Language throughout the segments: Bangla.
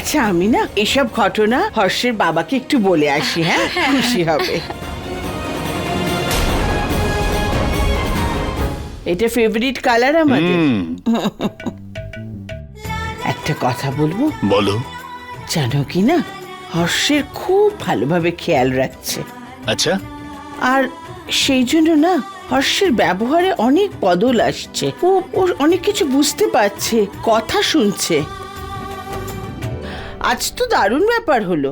আচ্ছা আমি না এসব ঘটনা হর্ষের বাবাকে একটু বলে আসি হ্যাঁ? খুশি হবে। এটা ফেভারিট কালার আমাদের। একটা কথা বলব? বলো। জানো কি না হর্ষের খুব ভালোভাবে খেয়াল রাখছে। আচ্ছা। আর সেই জন্য না হর্ষের ব্যবহারে অনেক বদল আসছে। ও ওর অনেক কিছু বুঝতে পারছে কথা শুনছে। আজ তো দারুণ ব্যাপার হলো।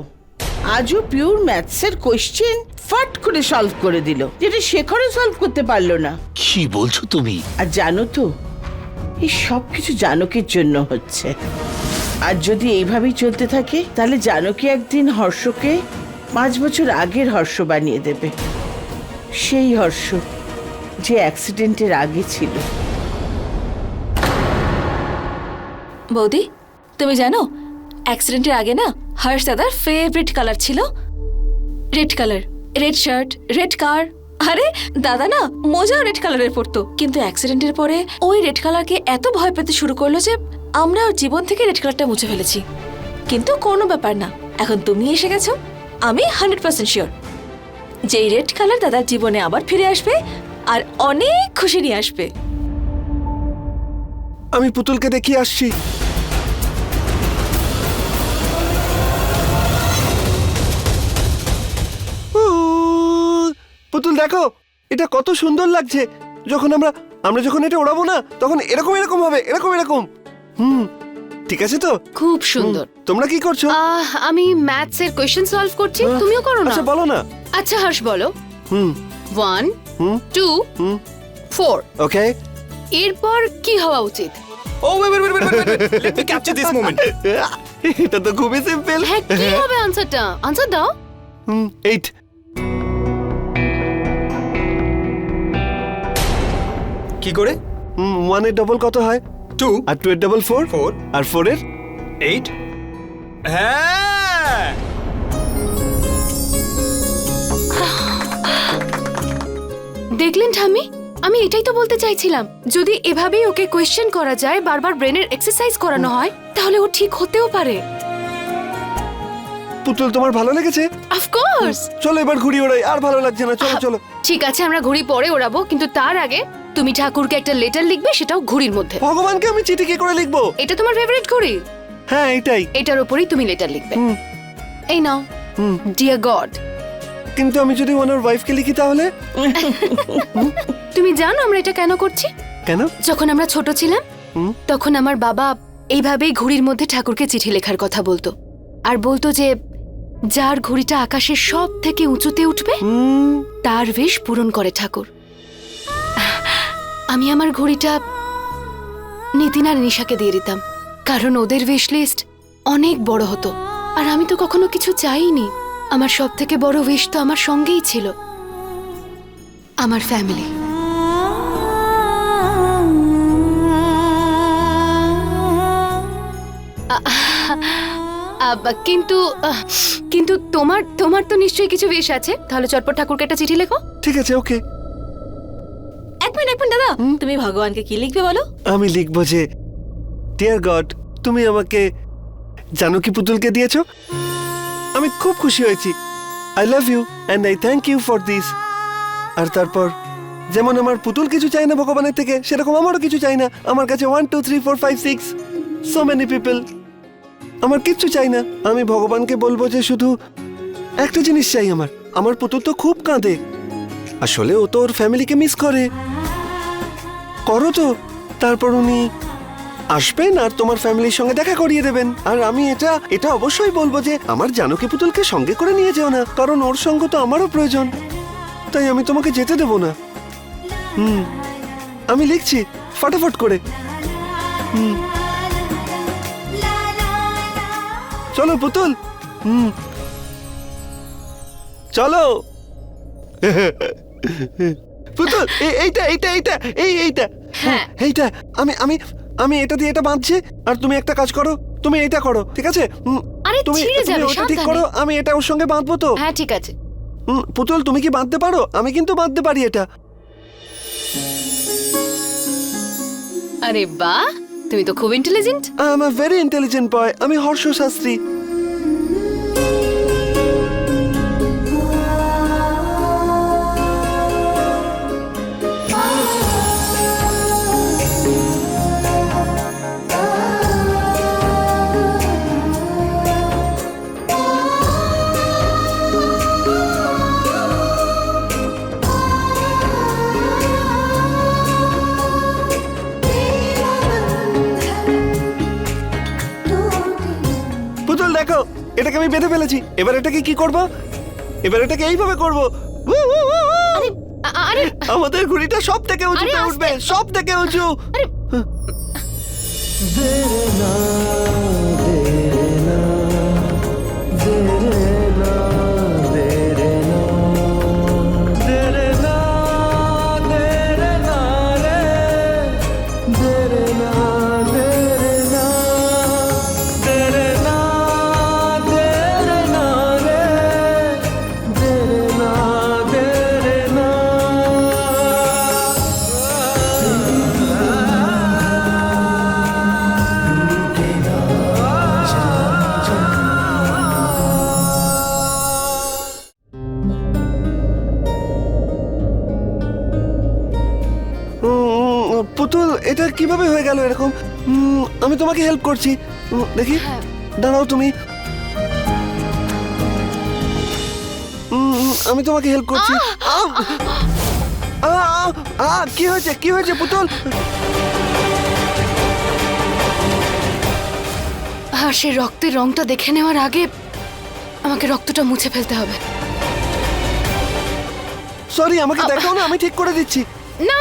আজও পিওর ম্যাথসের কোশ্চেন ফাট করে সলভ করে দিল যেটা শেখরও সলভ করতে পারল না। কি বলছো তুমি? আর জানো তো এই সব কিছু জানকের জন্য হচ্ছে। আর যদি এইভাবেই চলতে থাকে তাহলে জানকী একদিন হর্ষকে পাঁচ বছর আগের হর্ষ বানিয়ে দেবে। সেই হর্ষ যে অ্যাক্সিডেন্টের আগে ছিল। বৌদি তুমি জানো অ্যাক্সিডেন্টের আগে না, হর্ষ দাদার ফেভারিট কালার ছিল red colour red shirt red car আরে, দাদা না মোজা রেড কালারের পরতো। কিন্তু অ্যাক্সিডেন্টের পরে ওই রেড কালারকে এত ভয় পেতে শুরু করল যে আমরা ওর জীবন থেকে রেড কালারটা মুছে ফেলেছি। কিন্তু কোনো ব্যাপার না, এখন তুমি এসে গেছো, আমি হান্ড্রেড পার্সেন্ট শিওর যে এই রেড কালার দাদার জীবনে আবার ফিরে আসবে, আর অনেক খুশি নিয়ে আসবে। আমি পুতুলকে দেখিয়ে আসছি। পুতুল দেখো এটা কত সুন্দর লাগছে। যখন আমরা আমরা যখন এটা ওড়াবো না তখন এরকম এরকম হবে এরকম এরকম। হুম ঠিক আছে তো? খুব সুন্দর। তোমরা কি করছ? আমি ম্যাথস এর কোশ্চেন সলভ করছি তুমিও করো না? আচ্ছা বলো না। আচ্ছা হর্ষ বলো। হুম। ওয়ান হুম। টু হুম। ফোর ওকে এরপর কি হওয়া উচিত? ও wait, wait, wait, wait. Let me capture this moment. এটা তো খুবই সিম্পল হ্যাঁ কি হবে আনসারটা আনসার দাও। হুম এইট কি করে? ওয়ানের ডবল কত হয়? টু আর টু এর ডবল ফোর ফোর আর ফোর এর? এইট হ্যাঁ! দেখলেন ঠামি আমি এটাই তো বলতে চাইছিলাম। যদি এভাবেই ওকে কোয়েশ্চেন করা যায় বারবার ব্রেনের এক্সারসাইজ করানো হয় তাহলে ও ঠিক হতেও পারে। পুতুল তোমার ভালো লেগেছে? অফকোর্স চলো এবার ঘুরি ওড়াই আর ভালো লাগছে না চলো চলো। ঠিক আছে আমরা ঘুড়ি পরে ওড়াবো কিন্তু তার আগে তুমি ঠাকুরকে একটা লেটার লিখবে সেটাও ঘুড়ির মধ্যে। ভগবানকে আমি চিঠি কি করে লিখব? এটা তোমার ফেভারিট ঘুড়ি? হ্যাঁ এটাই এটার উপরেই তুমি লেটার লিখবে। হুম। এই নাও হুম। ডিয়ার গড কিন্তু আমি যদি ওনার ওয়াইফকে লিখি তাহলে? তুমি জানো আমরা এটা কেন করছি? কেন? যখন আমরা ছোট ছিলাম হুম। তখন আমার বাবা এইভাবেই ঘুড়ির মধ্যে ঠাকুরকে চিঠি লেখার কথা বলতো। আর বলতো যে যার ঘুড়িটা আকাশের সব থেকে উঁচুতে উঠবে হুম, তার বেশ পূরণ করে ঠাকুর। আমি আমার ঘড়িটা নিতিন আর নিশাকে দিয়ে দিতাম, কারণ ওদের উইশ লিস্ট অনেক বড় হতো। আর আমি তো কখনো কিছু চাইনি। আমার সব থেকে বড় উইশ তো আমার সঙ্গেই ছিল। আমার ফ্যামিলি কিন্তু কিন্তু তোমার তোমার তো নিশ্চয়ই কিছু বেশ আছে। তাহলে চটপট ঠাকুরকে একটা চিঠি লেখো। ঠিক আছে ওকে এক মিনিট এক মিনিট দাদা। তুমি ভগবানকে কি লিখবে বলো? আমি লিখব যে ডিয়ার গড তুমি আমাকে জানো কি পুতুলকে দিয়েছ? আমি খুব খুশি হয়েছি। I love you and I thank you for this আর তারপর যেমন আমার পুতুল কিছু চাই না ভগবানের থেকে সেরকম আমারও কিছু চাই না। আমার কাছে one two three four five six so many people আমার কিচ্ছু চাই না। আমি ভগবানকে বলব যে শুধু একটা জিনিস চাই আমার। আমার পুতুল তো খুব কাঁদে। আসলে ও তো ওর ফ্যামিলিকে মিস করে। করো তো। তারপর উনি আসবেন আর তোমার ফ্যামিলির সঙ্গে দেখা করিয়ে দেবেন। আর আমি এটা এটা অবশ্যই বলব যে আমার জানকী পুতুলকে সঙ্গে করে নিয়ে যেও না, কারণ ওর সঙ্গ তো আমারও প্রয়োজন। তাই আমি তোমাকে যেতে দেব না। হুম, আমি লিখছি, ফটাফট করে। হুম। চলো পুতুল। হুম। চলো। পুতুল এইটা এইটা এইটা, এই, এইটা। হ্যাঁ। এইটা আমি আমি আমি এটা দিয়ে এটা বাঁধছি আর তুমি একটা কাজ করো তুমি এইটা করো ঠিক আছে? আরে তুমি ছিঁড়ে যাবে ওটা ঠিক করো আমি এটা ওর সঙ্গে বাঁধবো তো। হ্যাঁ ঠিক আছে। পুতুল তুমি কি বাঁধতে পারো? আমি কিন্তু বাঁধতে পারি এটা। আরে বাহ তুমি তো খুব intelligent I am a very intelligent boy আমি হর্ষ শাস্ত্রী এটাকে আমি বেঁধে ফেলেছি। এবার এটাকে কি করব? এবার এটাকে এইভাবে করব। আরে আমাদের ঘুড়িটা সব থেকে উঁচুতে আরে, উঠবে সব থেকে উঁচু। উম, কীভাবে হয়ে গেল এরকম? উম, আমি তোমাকে হেল্প করছি। উম, দেখি। হ্যাঁ। দাঁড়াও তুমি। উম, উম, আমি তোমাকে হেল্প করছি। কি হয়েছে? কি হয়েছে পুতুল? আর সে রক্তের রংটা দেখে নেওয়ার আগে আমাকে রক্তটা মুছে ফেলতে হবে। সরি আমাকে দেখাও না আমি ঠিক করে দিচ্ছি। না!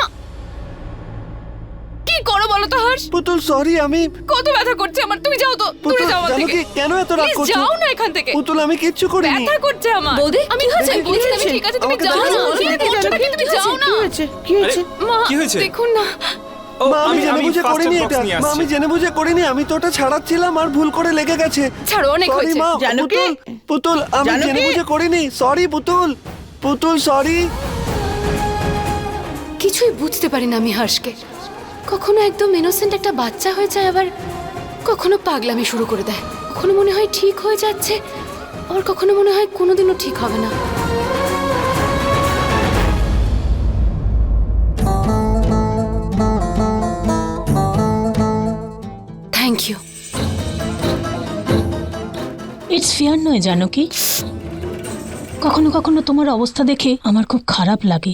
বলো তো হর্ষ। পুতুল সরি আমি কত ব্যথা করছে আমার। তুমি যাও তো পুতুল যাও আমার জানো থেকে কি কেন এত রাগ Please করছ? যাও না এখান থেকে। পুতুল আমি কিচ্ছু করিনি। ব্যথা করছে আমার। বৌদি, আমি কি হয়েছে? আমি কি আমি ঠিক আছে তুমি আমাকে যাও না। কি করছ? তুমি যাও না। কি হয়েছে? কি হয়েছে? মা কি হয়েছে? দেখুন না। ও মা আমি জেনে বুঝে করিনি এটা। নিয়ে মা আমি জেনে বুঝে করিনি আমি তো ওটা ছাড়াচ্ছিলাম আর ভুল করে লেগে গেছে। ছাড়ো অনেক সরি হয়েছে। মা জানকী? পুতুল পুতুল আমি? জেনে বুঝে করিনি। সরি পুতুল। পুতুল সরি কিছুই বুঝতে পারি না আমি হর্ষকে। কখনো একদম ইনোসেন্ট একটা বাচ্চা হয়ে যায়, আবার কখনো পাগলামি শুরু করে দেয়। কখনো মনে হয় ঠিক হয়ে যাচ্ছে, আবার কখনো মনে হয় কোনোদিনও ঠিক হবে না। থ্যাংক ইউ ইটস ফেয়ার নয়, জানো কি? কখনো কখনো তোমার অবস্থা দেখে আমার খুব খারাপ লাগে।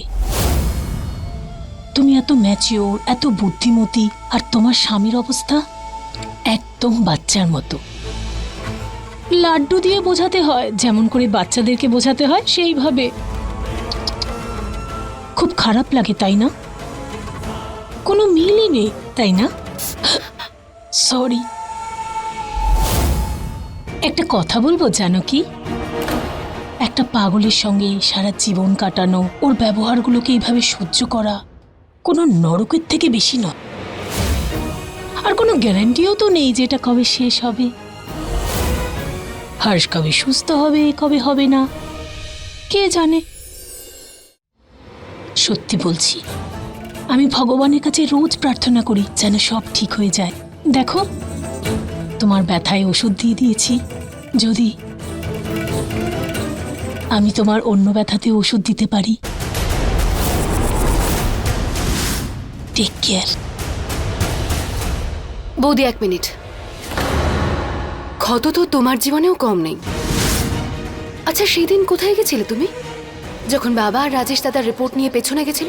তুমি এত ম্যাচিওর এত বুদ্ধিমতী, আর তোমার স্বামীর অবস্থা একদম বাচ্চার মতো। লাড্ডু দিয়ে বোঝাতে হয়, যেমন করে বাচ্চাদেরকে বোঝাতে হয়, সেইভাবে। খুব খারাপ লাগে, তাই না? কোনো মিলই নেই, তাই না? সরি একটা কথা বলব, জানো কি? একটা পাগলের সঙ্গে সারা জীবন কাটানো, ওর ব্যবহারগুলোকে এইভাবে সহ্য করা কোনো নরকের থেকে বেশি নয়। আর কোনো গ্যারান্টিও তো নেই যে এটা কবে শেষ হবে। হর্ষ কবে সুস্থ হবে, কবে হবে না, কে জানে? সত্যি বলছি, আমি ভগবানের কাছে রোজ প্রার্থনা করি যেন সব ঠিক হয়ে যায়। দেখো, তোমার ব্যথায় ওষুধ দিয়ে দিয়েছি। যদি আমি তোমার অন্য ব্যথাতে ওষুধ দিতে পারি টেক কেয়ার বৌদি এক মিনিট। ক্ষত তো তোমার জীবনেও কম নেই। আচ্ছা সেই দিন কোথায় গেছিলে তুমি? যখন বাবা আর রাজেশ দাদার রিপোর্ট নিয়ে পেছনে গেছিল?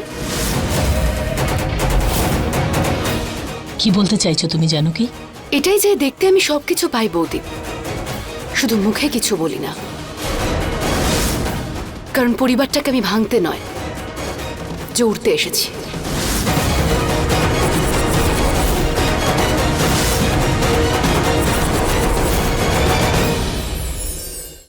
কি বলতে চাইছো তুমি জানো কি? এটাই যে দেখতে আমি সবকিছু পাই বৌদি। শুধু মুখে কিছু বলি না। কারণ পরিবারটাকে আমি ভাঙতে নয় জোরতে এসেছি।